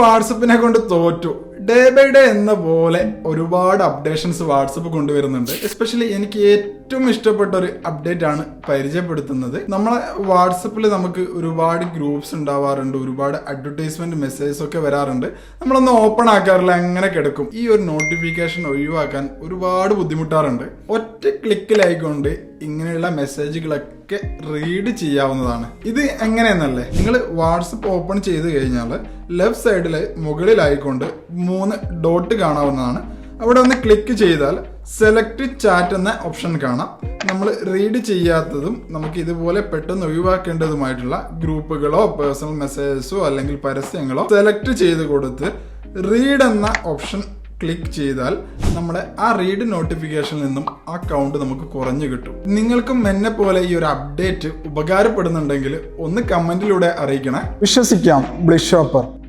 വാട്സപ്പിനെ കൊണ്ട് തോറ്റു. Day by day എന്ന പോലെ ഒരുപാട് അപ്ഡേഷൻസ് വാട്സപ്പ് കൊണ്ടുവരുന്നുണ്ട്. എസ്പെഷ്യലി എനിക്ക് ഏറ്റവും ഇഷ്ടപ്പെട്ട ഒരു അപ്ഡേറ്റ് ആണ് പരിചയപ്പെടുത്തുന്നത്. നമ്മളെ വാട്സപ്പിൽ നമുക്ക് ഒരുപാട് ഗ്രൂപ്പ്സ് ഉണ്ടാവാറുണ്ട് ഒരുപാട് അഡ്വർടൈസ്മെന്റ് മെസ്സേജസ് ഒക്കെ വരാറുണ്ട്. നമ്മളൊന്നും ഓപ്പൺ ആക്കാറില്ല അങ്ങനെ കിടക്കും. ഈ ഒരു നോട്ടിഫിക്കേഷൻ ഒഴിവാക്കാൻ ഒരുപാട് ബുദ്ധിമുട്ടാറുണ്ട്. ഒറ്റ ക്ലിക്കിലായിക്കൊണ്ട് ഇങ്ങനെയുള്ള മെസ്സേജുകളൊക്കെ റീഡ് ചെയ്യാവുന്നതാണ്. ഇത് എങ്ങനെയെന്നല്ലേ? നിങ്ങൾ വാട്സപ്പ് ഓപ്പൺ ചെയ്ത് കഴിഞ്ഞാൽ ലെഫ്റ്റ് സൈഡിലെ മുകളിലായിക്കൊണ്ട് മൂന്ന് ഡോട്ട് കാണാവുന്നതാണ്. അവിടെ ഒന്ന് ക്ലിക്ക് ചെയ്താൽ സെലക്ട് ചാറ്റ് എന്ന ഓപ്ഷൻ കാണാം. നമ്മൾ റീഡ് ചെയ്യാത്തതും നമുക്ക് ഇതുപോലെ പെട്ടെന്ന് ഒഴിവാക്കേണ്ടതുമായിട്ടുള്ള ഗ്രൂപ്പുകളോ പേഴ്സണൽ മെസ്സേജസോ അല്ലെങ്കിൽ പരസ്യങ്ങളോ സെലക്ട് ചെയ്ത് കൊടുത്ത് റീഡ് എന്ന ഓപ്ഷൻ ക്ലിക്ക് ചെയ്താൽ നമ്മുടെ ആ റീഡ് നോട്ടിഫിക്കേഷനിൽ നിന്നും ആ കൗണ്ട് നമുക്ക് കുറഞ്ഞു കിട്ടും. നിങ്ങൾക്കും എന്നെ പോലെ ഈ ഒരു അപ്ഡേറ്റ് ഉപകാരപ്പെടുന്നുണ്ടെങ്കിൽ ഒന്ന് കമന്റിലൂടെ അറിയിക്കണേ. വിശ്വസിക്കാം ബ്ലിഷ് ഷോപ്പർ